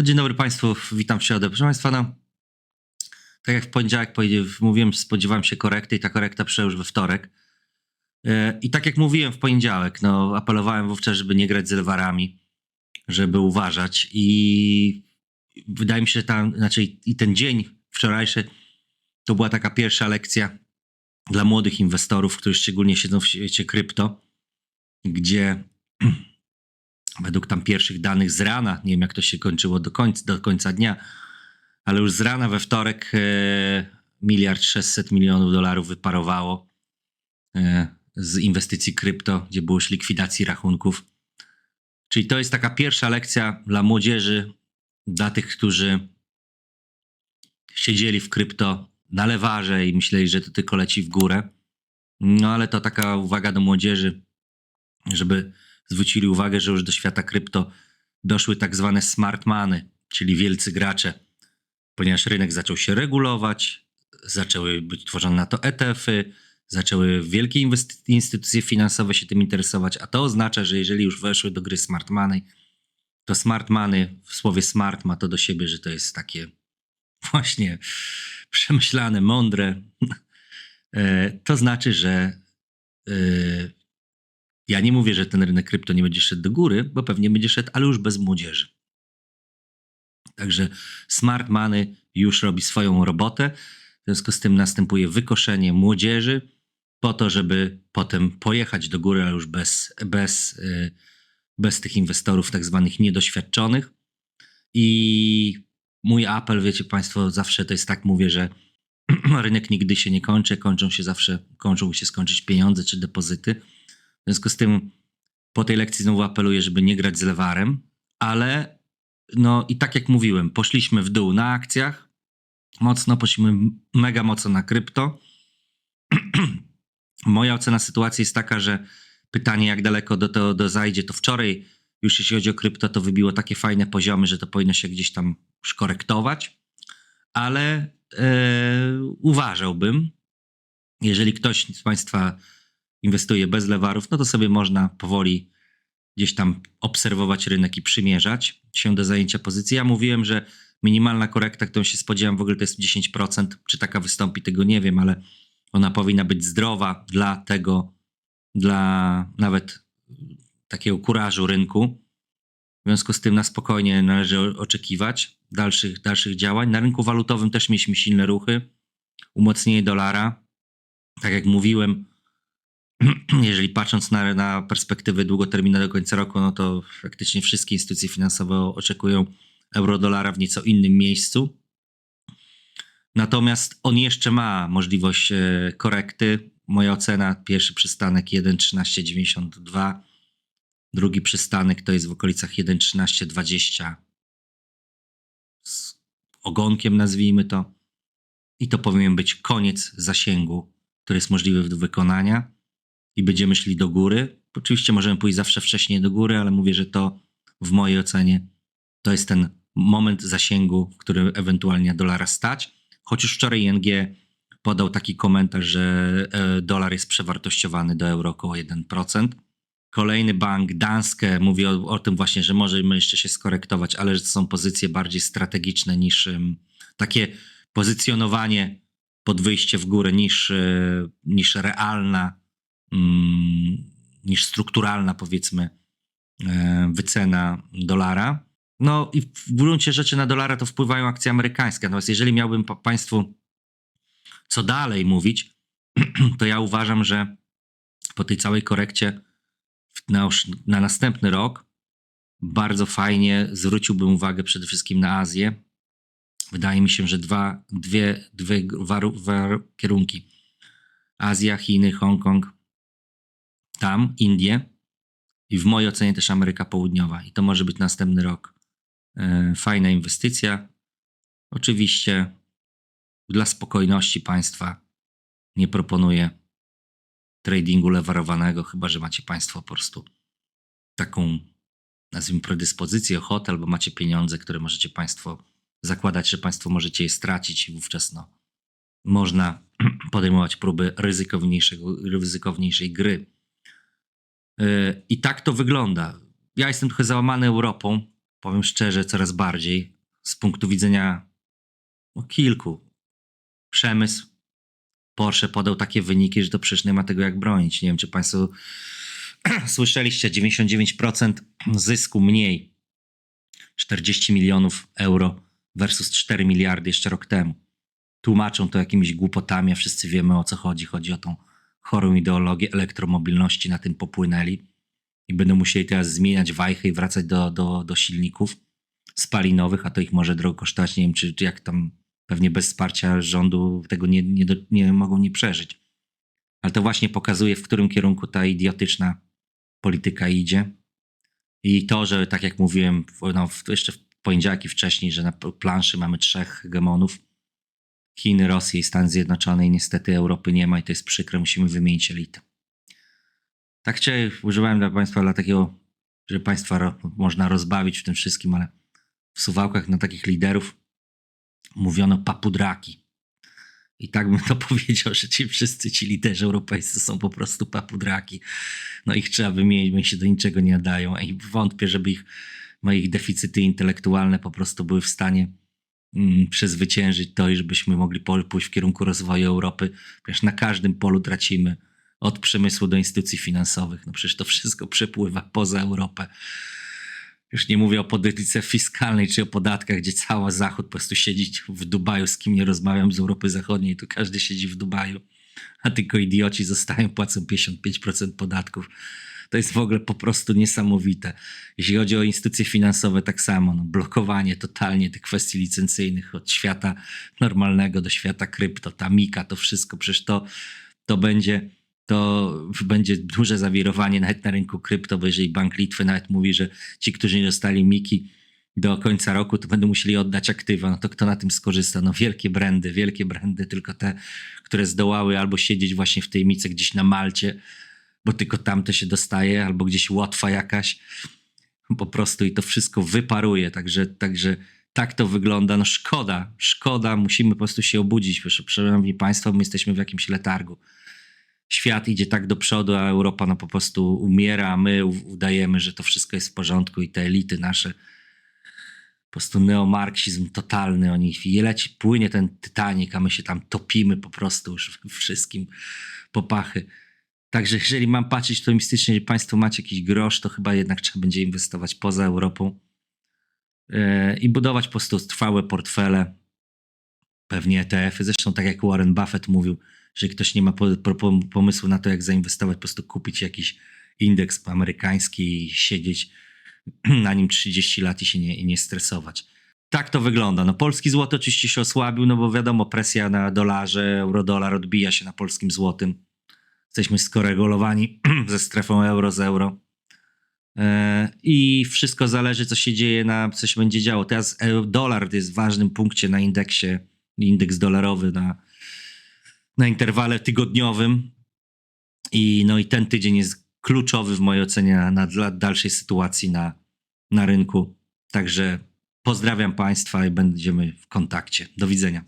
No, dzień dobry Państwu, witam w środę. Proszę Państwa, no, tak jak w poniedziałek mówiłem, spodziewałem się korekty i ta korekta przyszła już we wtorek. E, I tak jak mówiłem w poniedziałek, no, apelowałem wówczas, żeby nie grać z lewarami, żeby uważać i wydaje mi się, że tam, znaczy i ten dzień wczorajszy to była taka pierwsza lekcja dla młodych inwestorów, którzy szczególnie siedzą w świecie krypto, gdzie według tam pierwszych danych z rana, nie wiem jak to się kończyło do końca, do końca dnia, ale już z rana we wtorek e, miliard 600 milionów dolarów wyparowało e, z inwestycji krypto, gdzie było już likwidacji rachunków. Czyli to jest taka pierwsza lekcja dla młodzieży, dla tych, którzy siedzieli w krypto na lewarze i myśleli, że to tylko leci w górę. No ale to taka uwaga do młodzieży, żeby zwrócili uwagę, że już do świata krypto doszły tak zwane smart money, czyli wielcy gracze, ponieważ rynek zaczął się regulować, zaczęły być tworzone na to ETF-y, zaczęły wielkie instytucje finansowe się tym interesować, a to oznacza, że jeżeli już weszły do gry smart money, to smart money w słowie smart ma to do siebie, że to jest takie właśnie przemyślane, mądre. E, To znaczy, że e, ja nie mówię, że ten rynek krypto nie będzie szedł do góry, bo pewnie będzie szedł, ale już bez młodzieży. Także smart money już robi swoją robotę. W związku z tym następuje wykoszenie młodzieży po to, żeby potem pojechać do góry, ale już bez, bez, y, bez tych inwestorów tak zwanych niedoświadczonych. I mój apel, wiecie Państwo, zawsze to jest tak, mówię, że rynek nigdy się nie kończy, kończą się zawsze, kończą się skończyć pieniądze czy depozyty. W związku z tym po tej lekcji znowu apeluję, żeby nie grać z lewarem, ale no i tak jak mówiłem, poszliśmy w dół na akcjach, mocno, poszliśmy mega mocno na krypto. Moja ocena sytuacji jest taka, że pytanie jak daleko do tego do zajdzie, to wczoraj już jeśli chodzi o krypto, to wybiło takie fajne poziomy, że to powinno się gdzieś tam już korektować, ale e, uważałbym, jeżeli ktoś z Państwa inwestuje bez lewarów, no to sobie można powoli gdzieś tam obserwować rynek i przymierzać się do zajęcia pozycji. Ja mówiłem, że minimalna korekta, którą się spodziewam w ogóle to jest 10%. Czy taka wystąpi, tego nie wiem, ale ona powinna być zdrowa dla tego, dla nawet takiego kurażu rynku. W związku z tym na spokojnie należy oczekiwać dalszych, dalszych działań. Na rynku walutowym też mieliśmy silne ruchy, umocnienie dolara. Tak jak mówiłem, jeżeli patrząc na, na perspektywy długoterminowe do końca roku, no to faktycznie wszystkie instytucje finansowe oczekują euro-dolara w nieco innym miejscu. Natomiast on jeszcze ma możliwość e, korekty. Moja ocena, pierwszy przystanek 1,1392, drugi przystanek to jest w okolicach 1,1320 z ogonkiem nazwijmy to. I to powinien być koniec zasięgu, który jest możliwy do wykonania i będziemy szli do góry. Oczywiście możemy pójść zawsze wcześniej do góry, ale mówię, że to w mojej ocenie to jest ten moment zasięgu, w którym ewentualnie dolara stać. Choć już wczoraj ING podał taki komentarz, że e, dolar jest przewartościowany do euro około 1%. Kolejny bank, Danske, mówi o, o tym właśnie, że możemy jeszcze się skorektować, ale że to są pozycje bardziej strategiczne niż ym, takie pozycjonowanie pod wyjście w górę niż, e, niż realna niż strukturalna, powiedzmy, e, wycena dolara. No i w gruncie rzeczy na dolara to wpływają akcje amerykańskie. Natomiast jeżeli miałbym pa- Państwu co dalej mówić, to ja uważam, że po tej całej korekcie na, na następny rok bardzo fajnie zwróciłbym uwagę przede wszystkim na Azję. Wydaje mi się, że dwa, dwie, dwie kierunki. Azja, Chiny, Hongkong, tam Indie i w mojej ocenie też Ameryka Południowa. I to może być następny rok. E, Fajna inwestycja. Oczywiście dla spokojności państwa nie proponuję tradingu lewarowanego, chyba że macie państwo po prostu taką, nazwijmy, predyspozycję, ochotę, albo macie pieniądze, które możecie państwo zakładać, że państwo możecie je stracić i wówczas no, można podejmować próby ryzykowniejszej gry. Yy, I tak to wygląda. Ja jestem trochę załamany Europą. powiem szczerze, coraz bardziej z punktu widzenia no, kilku. Przemysł. Porsche podał takie wyniki, że to przecież nie ma tego jak bronić. Nie wiem, czy Państwo słyszeliście, 99% zysku mniej. 40 milionów euro versus 4 miliardy jeszcze rok temu. Tłumaczą to jakimiś głupotami, a wszyscy wiemy o co chodzi. Chodzi o tą chorą ideologię elektromobilności, na tym popłynęli i będą musieli teraz zmieniać wajchy i wracać do, do, do silników spalinowych, a to ich może drogo kosztować. Nie wiem, czy, czy jak tam pewnie bez wsparcia rządu tego nie, nie, do, nie mogą nie przeżyć. Ale to właśnie pokazuje, w którym kierunku ta idiotyczna polityka idzie. I to, że tak jak mówiłem, no, jeszcze w poniedziałek i wcześniej, że na planszy mamy trzech hegemonów. Chiny, Rosję i Stany Zjednoczone i niestety Europy nie ma i to jest przykre, musimy wymienić elitę. Tak chciałem, używałem dla Państwa dla takiego, że Państwa ro, można rozbawić w tym wszystkim, ale w Suwałkach na takich liderów mówiono papudraki. I tak bym to powiedział, że ci wszyscy ci liderzy europejscy są po prostu papudraki. No ich trzeba wymienić, bo się do niczego nie nadają. I wątpię, żeby ich, moich deficyty intelektualne po prostu były w stanie przezwyciężyć to i żebyśmy mogli pójść w kierunku rozwoju Europy. Ponieważ na każdym polu tracimy. Od przemysłu do instytucji finansowych. No przecież to wszystko przepływa poza Europę. Już nie mówię o polityce fiskalnej czy o podatkach, gdzie cały Zachód po prostu siedzi w Dubaju, z kim nie rozmawiam z Europy Zachodniej, tu każdy siedzi w Dubaju, a tylko idioci zostają, płacą 55% podatków. To jest w ogóle po prostu niesamowite. Jeśli chodzi o instytucje finansowe, tak samo. No, blokowanie totalnie tych kwestii licencyjnych od świata normalnego do świata krypto, ta Mika, to wszystko, przecież to, to będzie to będzie duże zawirowanie nawet na rynku krypto, bo jeżeli Bank Litwy nawet mówi, że ci, którzy nie dostali Miki do końca roku, to będą musieli oddać aktywa, no to kto na tym skorzysta? No wielkie brandy, wielkie brandy, tylko te, które zdołały albo siedzieć właśnie w tej Mice gdzieś na Malcie, bo tylko tam to się dostaje, albo gdzieś łatwa jakaś, po prostu i to wszystko wyparuje, także, także tak to wygląda, no szkoda, szkoda, musimy po prostu się obudzić, proszę, szanowni państwo, my jesteśmy w jakimś letargu. Świat idzie tak do przodu, a Europa no po prostu umiera, a my udajemy, że to wszystko jest w porządku i te elity nasze, po prostu neomarksizm totalny, oni leci, płynie ten Titanic, a my się tam topimy po prostu już wszystkim popachy. Także jeżeli mam patrzeć optymistycznie, że państwo macie jakiś grosz, to chyba jednak trzeba będzie inwestować poza Europą e, i budować po prostu trwałe portfele, pewnie ETF-y. Zresztą tak jak Warren Buffett mówił, że ktoś nie ma po, po, pomysłu na to, jak zainwestować, po prostu kupić jakiś indeks amerykański i siedzieć na nim 30 lat i się nie, i nie stresować. Tak to wygląda. No, polski złoty oczywiście się osłabił, no bo wiadomo, presja na dolarze, euro-dolar odbija się na polskim złotym. Jesteśmy skorelowani ze strefą euro z euro. E, I wszystko zależy, co się dzieje, na co się będzie działo. Teraz e, dolar jest w ważnym punkcie na indeksie, indeks dolarowy na, na interwale tygodniowym. I, no i ten tydzień jest kluczowy w mojej ocenie na, na dla dalszej sytuacji na, na rynku. Także pozdrawiam Państwa i będziemy w kontakcie. Do widzenia.